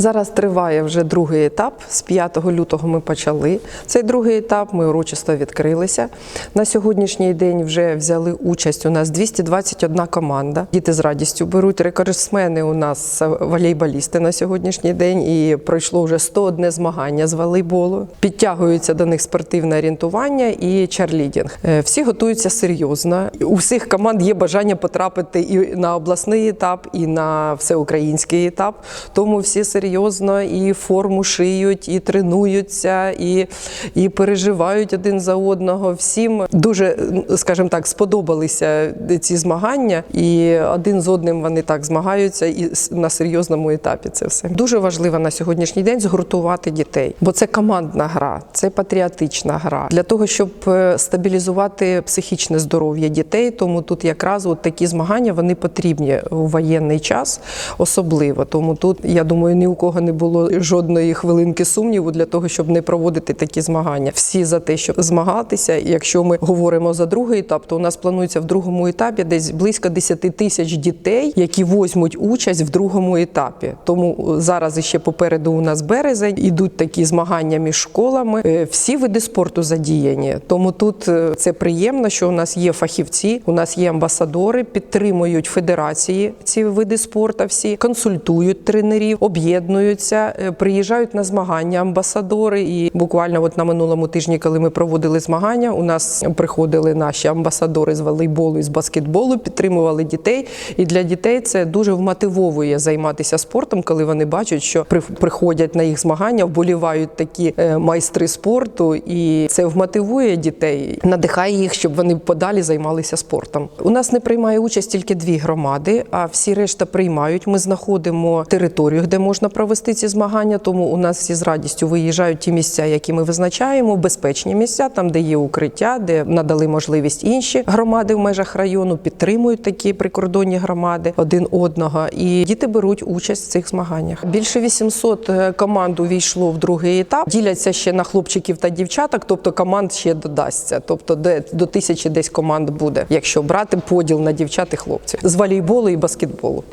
Зараз триває вже другий етап. З 5 лютого ми почали цей другий етап. Ми урочисто відкрилися. На сьогоднішній день вже взяли участь. У нас 221 команда. Діти з радістю беруть рекордсмени. У нас волейболісти на сьогоднішній день. І пройшло вже 101 змагання з волейболу. Підтягуються до них спортивне орієнтування і чарлідінг. Е, Всі готуються серйозно. У всіх команд є бажання потрапити і на обласний етап, і на всеукраїнський етап. Тому всі серйозно і форму шиють, і тренуються, і, і переживають один за одного. Всім дуже, скажімо так, сподобалися ці змагання, і один з одним вони так змагаються і на серйозному етапі. Це все дуже важливо на сьогоднішній день згуртувати дітей, бо це командна гра, це патріотична гра для того, щоб е, стабілізувати психічне здоров'я дітей. Тому тут якраз от такі змагання вони потрібні у воєнний час, особливо. Тому тут я думаю, ні у кого не було жодної хвилинки сумніву для того, щоб не проводити такі змагання. Всі за те, щоб змагатися. І якщо ми говоримо за другий етап, то у нас планується в другому етапі десь близько 10 тисяч дітей, які возьмуть участь в другому етапі. Тому зараз іще попереду у нас березень ідуть такі змагання між школами. Е, Всі види спорту задіяні. Тому тут е, це приємно, що у нас є фахівці, у нас є амбасадори, підтримують федерації ці види спорту. Всі консультують тренерів, об'єднуються, е, приїжджають на змагання амбасадори. І буквально от на минулому тижні, коли ми проводили змагання, у нас приходили наші амбасадори з волейболу і з баскетболу, підтримували дітей. І для дітей це дуже вмотивовує займатися спортом, коли вони бачать, що при- приходять на їх змагання, вболівають такі е, майстри спорту, і це вмотивує дітей, надихає їх, щоб вони подалі займалися спортом. У нас не приймає участь тільки дві громади, а всі решта приймають. Ми знаходимо територію, де можна провести ці змагання. Тому у нас всі з радістю виїжджають ті місця, які ми визначаємо, безпечні місця, там де є укриття, де надали можливість інші громади в межах району, підтримують такі прикордонні громади один одного. І діти беруть участь в цих змаганнях. Більше 800 команд увійшло в другий етап. Діляться ще на хлопчиків та дівчаток, тобто команд ще додасться. Тобто, де до тисячі десь команд буде, якщо брати поділ на дівчат і хлопців з волейболу і баскетболу.